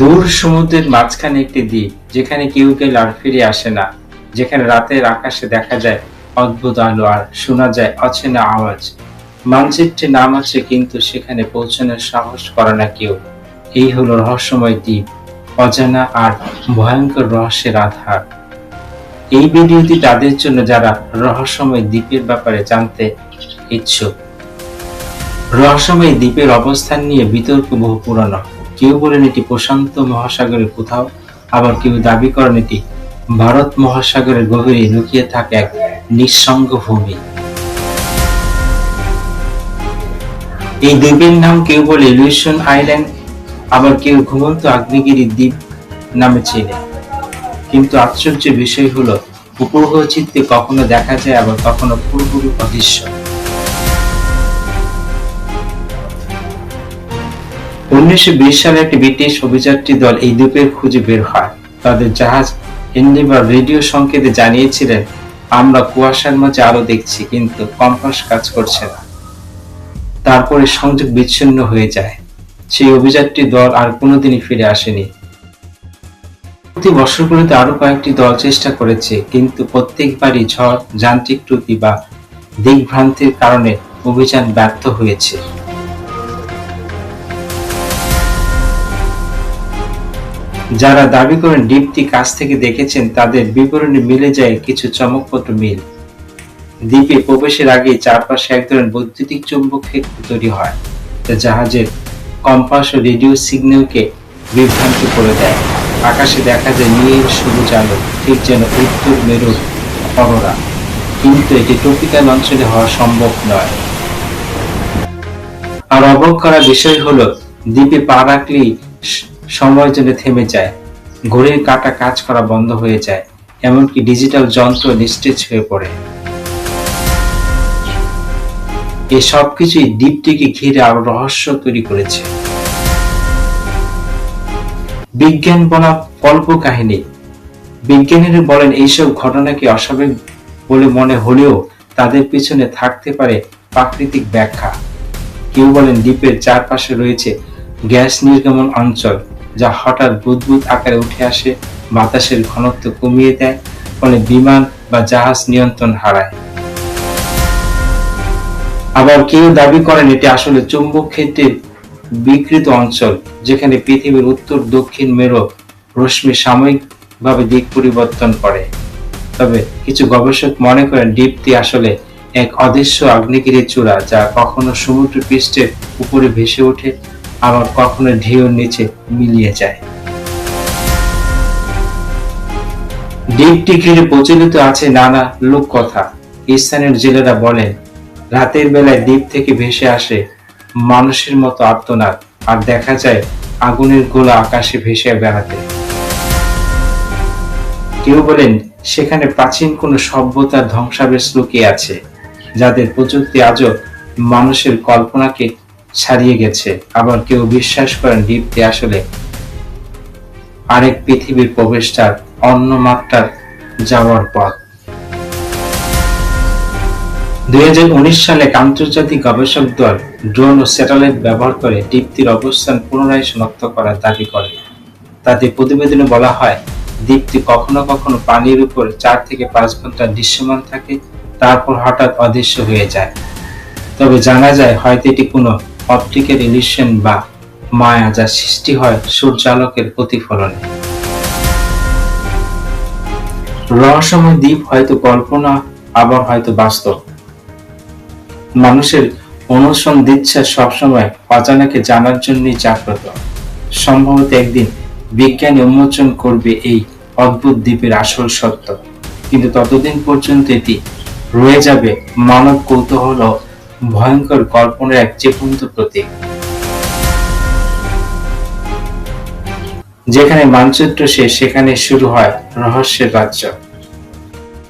দূর সমুদ্রের মাঝখানে একটি দ্বীপ, যেখানে কেউ কেউ আর ফিরে আসে না, যেখানে রাতের আকাশে দেখা যায় অদ্ভুত আলো আর শোনা যায় অচেনা আওয়াজ। মানচিত্রে নাম আছে, কিন্তু সেখানে পৌঁছানোর সাহস করে না কেউ। এই হলো রহস্যময় দ্বীপ, অজানা আর ভয়ঙ্কর রহস্যের আধার। এই ভিডিওটি তাদের জন্য যারা রহস্যময় দ্বীপের ব্যাপারে জানতে ইচ্ছুক। রহস্যময় দ্বীপের অবস্থান নিয়ে বিতর্ক বহু পুরানো। কেউ বলেন এটি প্রশান্ত মহাসাগরের কোথাও, আবার কেউ দাবি করেন এটি ভারত মহাসাগরের গভীরে লুকিয়ে থাকে এক নিঃসঙ্গ ভূমি। এই দ্বীপের নাম কেউ বলে লুইসন আইল্যান্ড, আবার কেউ ঘুমন্ত আগ্নেয়গিরি দ্বীপ নামে চেনে। কিন্তু আশ্চর্যের বিষয় হলো উপগ্রহ চিত্রে কখনো দেখা যায়, আবার কখনো পুরোপুরি অদৃশ্য। উনিশশো বিশ সালে একটি ব্রিটিশ অভিযাত্রী দল এই দ্বীপের খুঁজে বের হয়। তাদের জাহাজ এন্ডিভার রেডিও সংকেতে জানিয়েছিলেন, আমরা কুয়াশার মাঝে আলো দেখছি, কিন্তু কম্পাস কাজ করছে না। তারপরে সংযোগ বিচ্ছিন্ন হয়ে যায়। সেই অভিযাত্রী দল আর কোনোদিনই ফিরে আসেনি। প্রতি বছরগুলোতে আরও কয়েকটি দল চেষ্টা করেছে, কিন্তু প্রত্যেকবারই ঝড়, যান্ত্রিক ত্রুটি বা দিকভ্রান্তির কারণে অভিযান ব্যর্থ হয়েছে। যারা দাবি করেন দ্বীপটি কাছ থেকে দেখেছেন, তাদের বিবরণী মিলে যায় কিছু চমকপ্রদ মিল। দ্বীপে প্রবেশের আগে চারপাশে এক ধরনের বৈদ্যুতিক চুম্বক ক্ষেত্র তৈরি হয়, যা জাহাজের কম্পাস ও রেডিও সিগন্যালকে বিভ্রান্ত করে দেয়। আকাশে দেখা যায় নীল, সবুজ আলো, ঠিক যেন উত্তর মেরুর অরোরা। কিন্তু এটি ট্রপিক্যাল অঞ্চলে হওয়া সম্ভব নয়। আর অবাক করা বিষয় হলো, দ্বীপে পা রাখলেই সময় যেন থেমে যায়। ঘড়ির কাঁটা কাজ করা বন্ধ হয়ে যায়, এমনকি ডিজিটাল যন্ত্র নিস্তেজ হয়ে পড়ে। এই সবকিছুই দ্বীপটিকে ঘিরে আরও রহস্য তৈরি করেছে। বিজ্ঞান বলা কল্প কাহিনী। বিজ্ঞানীরা বলেন, এইসব ঘটনাকে অস্বাভাবিক বলে মনে হলেও তাদের পিছনে থাকতে পারে প্রাকৃতিক ব্যাখ্যা। কেউ বলেন, দ্বীপের চারপাশে রয়েছে গ্যাস নির্গমন অঞ্চল। যা হঠাৎ বুদবুদ আকারে উঠে আসে, বাতাসের ঘনত্ব কমিয়ে দেয়, ফলে বিমান বা জাহাজ নিয়ন্ত্রণ হারায়। আবার কেউ দাবি করেন এটি আসলে চুম্বক ক্ষেত্রের বিকৃত অঞ্চল, যেখানে পৃথিবীর উত্তর, দক্ষিণ মেরু রশ্মি সাময়িকভাবে দিক পরিবর্তন করে। তবে কিছু গবেষক মনে করেন দ্বীপটি আসলে এক অদৃশ্য আগ্নেয়গিরির চূড়া, যা কখনো সমুদ্র পৃষ্ঠের উপরে ভেসে ওঠে আবার কখনো ঢেউর নিচে মিলিয়ে যায়। দ্বীপটি ঘিরে প্রচলিত আছে নানা লোককথা। স্থানীয় জেলেরা বলেন, রাতের বেলায় দ্বীপ থেকে ভেসে আসে মানুষের মতো আর্তনাদ, আর দেখা যায় আগুনের গোলা আকাশে ভেসে বেড়াতে। কেউ বলেন, সেখানে প্রাচীন কোনো সভ্যতার ধ্বংসাবেশ লুকিয়ে আছে, যাদের প্রযুক্তি আজও মানুষের কল্পনাকে ছাড়িয়ে গেছে। আবার কেউ বিশ্বাস করেন দ্বীপটি আসলে আরেক পৃথিবীর প্রবেশটার অন্য মাত্রার যাওয়ার পথ। দুই হাজার উনিশ সালে আন্তর্জাতিক গবেষক দল ড্রোন ও স্যাটেলাইট ব্যবহার করে দ্বীপটির অবস্থান পুনরায় শনাক্ত করার দাবি করে। তাতে প্রতিবেদনে বলা হয় দ্বীপটি কখনো কখনো পানির উপর চার থেকে পাঁচ ঘণ্টা দৃশ্যমান থাকে, তারপর হঠাৎ অদৃশ্য হয়ে যায়। তবে জানা যায়, হয়তো এটি কোনো অপটিক্যাল ইলিউশন বা মায়া যা সৃষ্টি হয় সূর্যালোকের প্রতিফলনে। রহস্যময় দ্বীপ হয়তো কল্পনা, আবার হয়তো বাস্তব। মানুষের অনুসরণ দিচ্ছে সবসময় অজানাকে জানার জন্যই জাগ্রত। সম্ভবত একদিন বিজ্ঞান উন্মোচন করবে এই অদ্ভুত দ্বীপের আসল সত্য। কিন্তু ততদিন পর্যন্ত এটি রয়ে যাবে মানব কৌতূহল ভয়ঙ্কর কল্পনার এক চেপন্ত প্রতীক। যেখানে মানচিত্র শেষ সেখানে শুরু হয় রহস্যের রাজ্য